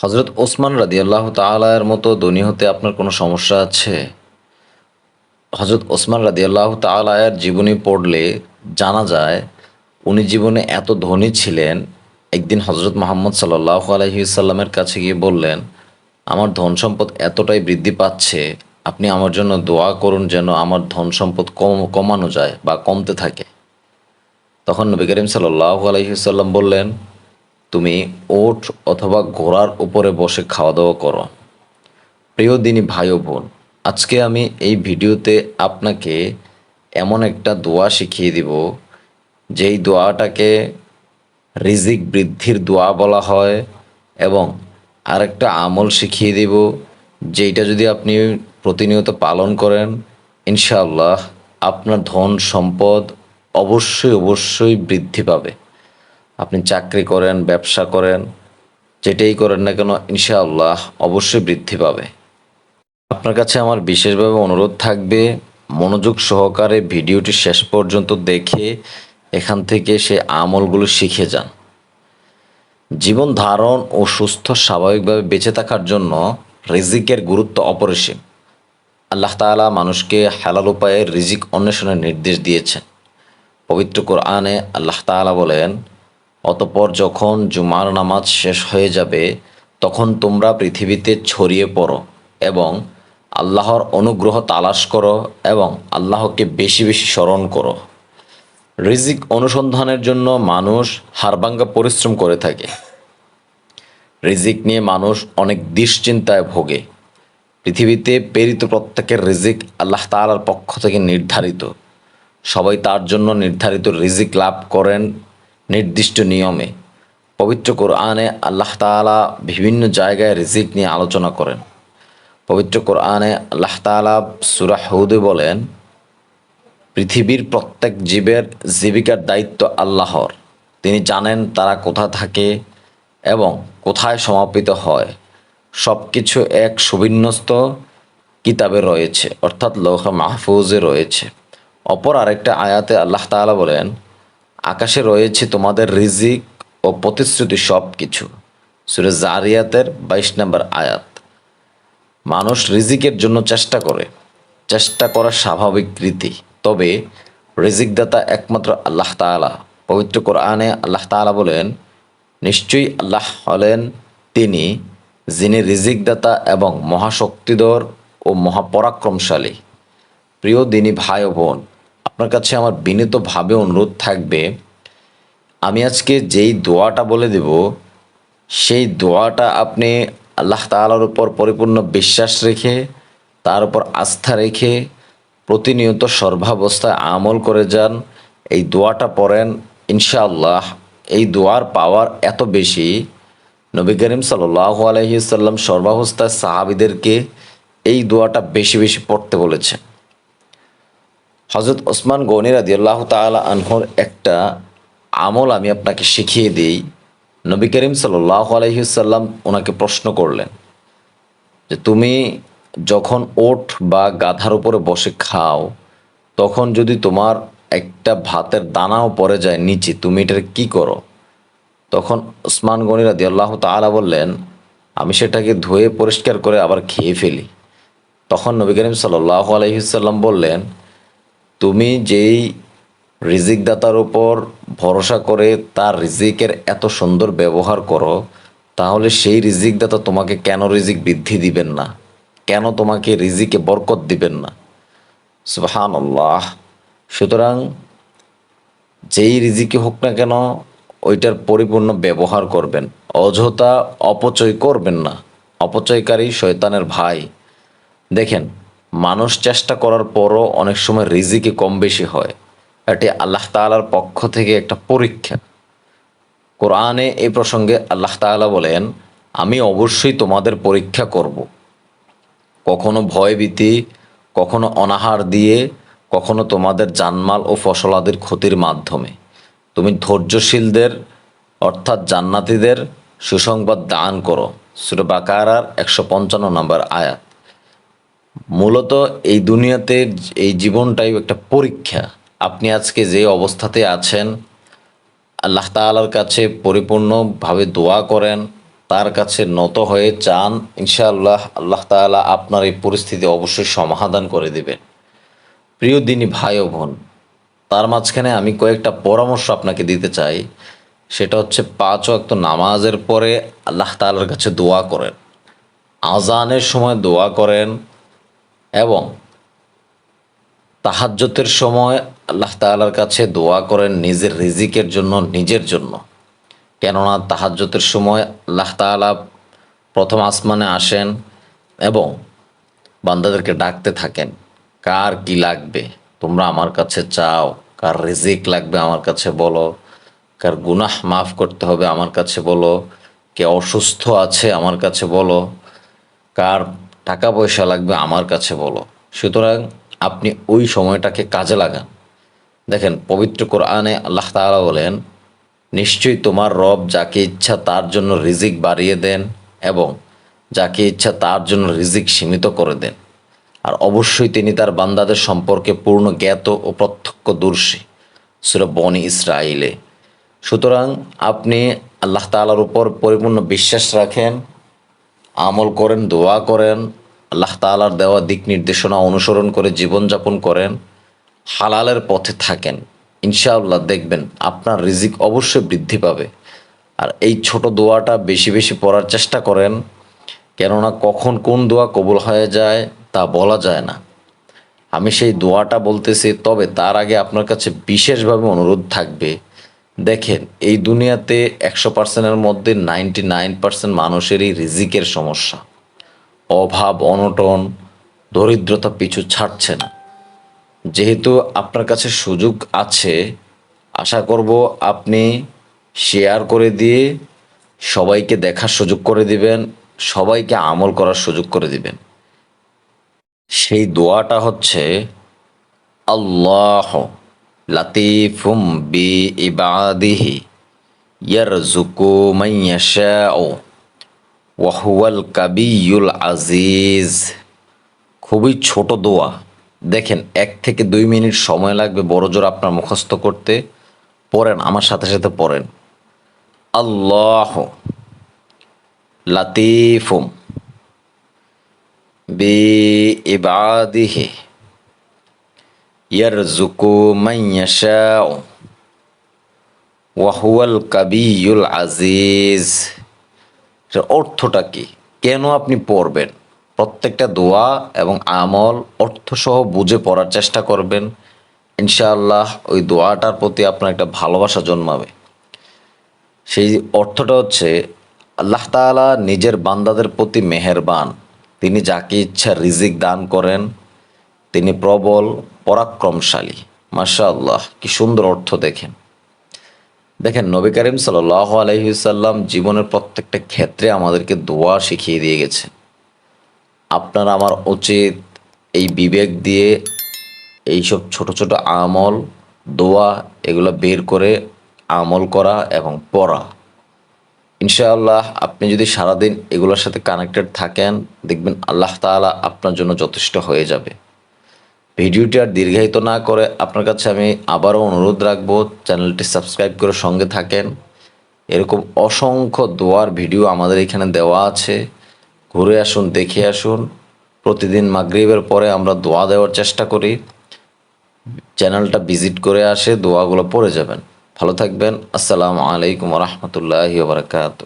হজরত ওসমান রাদি আল্লাহ তালার মতো ধনী হতে আপনার কোনো সমস্যা আছে? হজরত ওসমান রাদি আল্লাহ তালায়ের জীবনী পড়লে জানা যায়, উনি জীবনে এত ধনী ছিলেন। একদিন হজরত মোহাম্মদ সাল্লাহ আলহিসাল্লামের কাছে গিয়ে বললেন, আমার ধন সম্পদ এতটাই বৃদ্ধি পাচ্ছে, আপনি আমার জন্য দোয়া করুন যেন আমার ধন সম্পদ কম, কমানো যায় বা কমতে থাকে। তখন নবী করিম সাল্লাহ আলহিসাল্লাম বললেন তুমি ওট অথবা ঘোড়ার উপরে বসে খাওয়া দাওয়া করো। প্রিয় দিনী ভাই ও বোন আজকে আমি এই ভিডিওতে আপনাকে এমন একটা দোয়া শিখিয়ে দিব, যেই দোয়াটাকে রিজিক বৃদ্ধির দোয়া বলা হয় এবং আরেকটা আমল শিখিয়ে দিব, যেইটা যদি আপনি প্রতিনিয়ত পালন করেন, ইনশাআল্লাহ আপনার ধন সম্পদ অবশ্যই অবশ্যই বৃদ্ধি পাবে। আপনি চাকরি করেন, ব্যবসা করেন, যেটাই করেন না কেন ইনশাআল্লাহ অবশ্যই বৃদ্ধি পাবে। আপনার কাছে আমার বিশেষভাবে অনুরোধ থাকবে, মনোযোগ সহকারে ভিডিওটি শেষ পর্যন্ত দেখে এখান থেকে সে আমলগুলো শিখে যান। জীবন ধারণ ও সুস্থ স্বাভাবিকভাবে বেঁচে থাকার জন্য রিজিকের গুরুত্ব অপরিসীম। আল্লাহ তাআলা মানুষকে হালাল উপায়ে রিজিক অন্বেষণের নির্দেশ দিয়েছেন। পবিত্র কোরআনে আল্লাহ তাআলা বলেন অতপর যখন জুমার নামাজ শেষ হয়ে যাবে, তখন তোমরা পৃথিবীতে ছড়িয়ে পড়ো এবং আল্লাহর অনুগ্রহ তালাশ করো এবং আল্লাহকে বেশি বেশি স্মরণ করো। রিজিক অনুসন্ধানের জন্য মানুষ হারবাঙ্গা পরিশ্রম করে থাকে। রিজিক নিয়ে মানুষ অনেক দুশ্চিন্তায় ভোগে। পৃথিবীতে প্রেরিত প্রত্যেকের রিজিক আল্লাহ তাআলার পক্ষ থেকে নির্ধারিত। সবাই তার জন্য নির্ধারিত রিজিক লাভ করেন নির্দিষ্ট নিয়মে পবিত্র কোরআনে আল্লাহ তাআলা বিভিন্ন জায়গায় রিজিক নিয়ে আলোচনা করেন। পবিত্র কোরআনে আল্লাহ তাআলা সূরা হুদে বলেন, পৃথিবীর প্রত্যেক জীবের জীবিকার দায়িত্ব আল্লাহর। তিনি জানেন তারা কোথা থাকে এবং কোথায় সমাপিত হয়। সব কিছু এক সুবিন্যস্ত কিতাবে রয়েছে, অর্থাৎ লৌহ মাহফুজে রয়েছে। অপর আরেকটা আয়াতে আল্লাহ তাআলা বলেন আকাশে রয়েছে তোমাদের রিজিক ও প্রতিশ্রুতি সব কিছু সুরে জারিয়াতের বাইশ নম্বর আয়াত। মানুষ রিজিকের জন্য চেষ্টা করে। চেষ্টা করা স্বাভাবিক রীতি। তবে রিজিকদাতা একমাত্র আল্লাহ তাআলা। পবিত্র কোরআনে আল্লাহ তাআলা বলেন, নিশ্চয়ই আল্লাহ হলেন তিনি যিনি রিজিকদাতা এবং মহাশক্তিধর ও মহাপরাক্রমশালী। প্রিয় দিনী ভাই বোন আপনার কাছে আমার বিনীতভাবে অনুরোধ থাকবে, আমি আজকে যেই দোয়াটা বলে দেব, সেই দোয়াটা আপনি আল্লাহ তাআলার উপর পরিপূর্ণ বিশ্বাস রেখে, তার উপর আস্থা রেখে প্রতিনিয়ত সর্বাবস্থায় আমল করে যান। এই দোয়াটা পড়েন, ইনশাআল্লাহ এই দোয়ার পাওয়ার এত বেশি নবী করিম সাল্লাহ আলহিসাল্লাম সর্বাবস্থায় সাহাবিদেরকে এই দোয়াটা বেশি বেশি পড়তে বলেছেন। হজরত ওসমান গনি রাদি আল্লাহ তালা আনহর একটা আমল আমি আপনাকে শিখিয়ে দিই। নবী করিম সাল্লাহ আলহিসাল্লাম ওনাকে প্রশ্ন করলেন যে, তুমি যখন ওট বা গাধার উপরে বসে খাও, তখন যদি তোমার একটা ভাতের দানাও পড়ে যায় নিচে, তুমি এটার কি করো? তখন ওসমান রাদি আল্লাহ তালা বললেন, আমি সেটাকে ধুয়ে পরিষ্কার করে আবার খেয়ে ফেলি। তখন নবী করিম সাল্লাহ আলহিসাল্লাম বললেন তুমি যেই রিজিকদাতার উপর ভরসা করে তার রিজিকের এত সুন্দর ব্যবহার করো, তাহলে সেই রিজিকদাতা তোমাকে কেন রিজিক বৃদ্ধি দিবেন না? কেন তোমাকে রিজিকে বরকত দিবেন না? সুবহান আল্লাহ সুতরাং যেই রিজিকে হোক না কেন, ওইটার পরিপূর্ণ ব্যবহার করবেন। অযথা অপচয় করবেন না। অপচয়কারী শয়তানের ভাই। দেখেন মানুষ চেষ্টা করার পরও অনেক সময় রিজিকে কম বেশি হয়। এটি আল্লাহ তাআলার পক্ষ থেকে একটা পরীক্ষা। কোরআনে এই প্রসঙ্গে আল্লাহ তাআলা বলেন, আমি অবশ্যই তোমাদের পরীক্ষা করব। কখনো ভয়ভীতি, কখনো অনাহার দিয়ে, কখনো তোমাদের জানমাল ও ফসলাদির ক্ষতির মাধ্যমে। তুমি ধৈর্যশীলদের, অর্থাৎ জান্নাতিদের সুসংবাদ দান করো। সুরে বাকারার একশো পঞ্চান্ন নম্বর আয়াত। মূলত এই দুনিয়াতে এই জীবনটাই একটা পরীক্ষা। আপনি আজকে যে অবস্থাতে আছেন, আল্লাহ তাআলার কাছে পরিপূর্ণভাবে দোয়া করেন, তার কাছে নত হয়ে চান, ইনশাআল্লাহ আল্লাহ তাআলা আপনার এই পরিস্থিতি অবশ্যই সমাধান করে দিবেন। প্রিয় দিনী ভাই ও বোন, তার মাঝখানে আমি কয়েকটা পরামর্শ আপনাকে দিতে চাই। সেটা হচ্ছে পাঁচ ওয়াক্ত নামাজের পরে আল্লাহ তাআলার কাছে দোয়া করেন। আজানের সময় দোয়া করেন এবং তাহাজ্জতের সময় আল্লাহ তাআলার কাছে দোয়া করেন নিজের রিজিকের জন্য, নিজের জন্য। কেননা তাহাজ্জতের সময় আল্লাহ তাআলা প্রথম আসমানে আসেন এবং বান্দাদেরকে ডাকতে থাকেন, কার কি লাগবে? তোমরা আমার কাছে চাও। কার রিজিক লাগবে আমার কাছে বলো। কার গুনাহ মাফ করতে হবে আমার কাছে বলো। কে অসুস্থ আছে আমার কাছে বলো। কার টাকা পয়সা লাগবে আমার কাছে বলো। সুতরাং আপনি ওই সময়টাকে কাজে লাগান। দেখেন, পবিত্র কোরআনে আল্লাহ তাআলা বলেন, নিশ্চয়ই তোমার রব যাকে ইচ্ছা তার জন্য রিজিক বাড়িয়ে দেন এবং যাকে ইচ্ছা তার জন্য রিজিক সীমিত করে দেন। আর অবশ্যই তিনি তার বান্দাদের সম্পর্কে পূর্ণ জ্ঞাত ও প্রত্যক্ষদর্শী। সুরা বনি ইসরাইলে। সুতরাং আপনি আল্লাহ তাআলার উপর পরিপূর্ণ বিশ্বাস রাখেন আমল করেন, দোয়া করেন, আল্লাহ তাআলার দেওয়া দিক নির্দেশনা অনুসরণ করে জীবনযাপন করেন, হালালের পথে থাকেন। ইনশাআল্লাহ দেখবেন আপনার রিজিক অবশ্যই বৃদ্ধি পাবে। আর এই ছোট দোয়াটা বেশি বেশি পড়ার চেষ্টা করেন, কেননা কখন কোন দোয়া কবুল হয়ে যায় তা বলা যায় না। আমি সেই দোয়াটা বলতেছি, তবে তার আগে আপনার কাছে বিশেষভাবে অনুরোধ থাকবে দেখেন, এই দুনিয়াতে একশো পার্সেন্টের মধ্যে নাইনটি নাইন পার্সেন্ট মানুষেরই রিজিকের সমস্যা। অভাব, অনটন, দরিদ্রতা পিছু ছাড়ছে না। যেহেতু আপনার কাছে সুযোগ আছে, আশা করব আপনি শেয়ার করে দিয়ে সবাইকে দেখার সুযোগ করে দিবেন, সবাইকে আমল করার সুযোগ করে দিবেন। সেই দোয়াটা হচ্ছে, আল্লাহ লাতিফুম বি ইবাদিহি ইয়ারজুকু মান ইয়াশাউ, ওয়া হুয়াল কাবিয়ুল আজিজ। খুবই ছোট দোয়া। দেখেন, এক থেকে দুই মিনিট সময় লাগবে বড় জোর আপনার মুখস্থ করতে। পড়েন, আমার সাথে সাথে পড়েন। আল্লাহ লাতিফুম বি ইবাদিহি ইয়ারজুকু মান ইয়াশাউ ওয়া হুয়াল কাবিয়ুল আজিজ। অর্থটা কি? কেন আপনি পড়বেন? প্রত্যেকটা দোয়া এবং আমল অর্থসহ বুঝে পড়ার চেষ্টা করবেন। ইনশাআল্লাহ ওই দোয়াটার প্রতি আপনার একটা ভালোবাসা জন্মাবে। সেই অর্থটা হচ্ছে, আল্লাহ তাআলা নিজের বান্দাদের প্রতি মেহেরবান। তিনি যাকে ইচ্ছা রিজিক দান করেন, তিনি প্রবল পরাক্রমশালী। মাশা আল্লাহ কি সুন্দর অর্থ দেখেন। দেখেন, নবী করিম সাল্লাহ আলহিসাল্লাম জীবনের প্রত্যেকটা ক্ষেত্রে আমাদেরকে দোয়া শিখিয়ে দিয়ে গেছেন আপনার আমার উচিত এই বিবেক দিয়ে এইসব ছোট ছোট আমল, দোয়া এগুলো বের করে আমল করা এবং পড়া। ইনশাআল্লাহ, আপনি যদি সারাদিন এগুলোর সাথে কানেক্টেড থাকেন, দেখবেন আল্লাহ তাআলা আপনার জন্য যথেষ্ট হয়ে যাবে। ভিডিওটি আর দীর্ঘায়িত না করে আপনার কাছে আমি আবারও অনুরোধ রাখব, চ্যানেলটি সাবস্ক্রাইব করে সঙ্গে থাকেন। এরকম অসংখ্য দোয়ার ভিডিও আমাদের এখানে দেওয়া আছে। ঘুরে আসুন, দেখে আসুন। প্রতিদিন মাগরিবের পরে আমরা দোয়া দেওয়ার চেষ্টা করি। চ্যানেলটা ভিজিট করে আসে, দোয়াগুলো পড়ে যাবেন। ভালো থাকবেন। আসসালামু আলাইকুম রহমতুল্লাহি বারকাত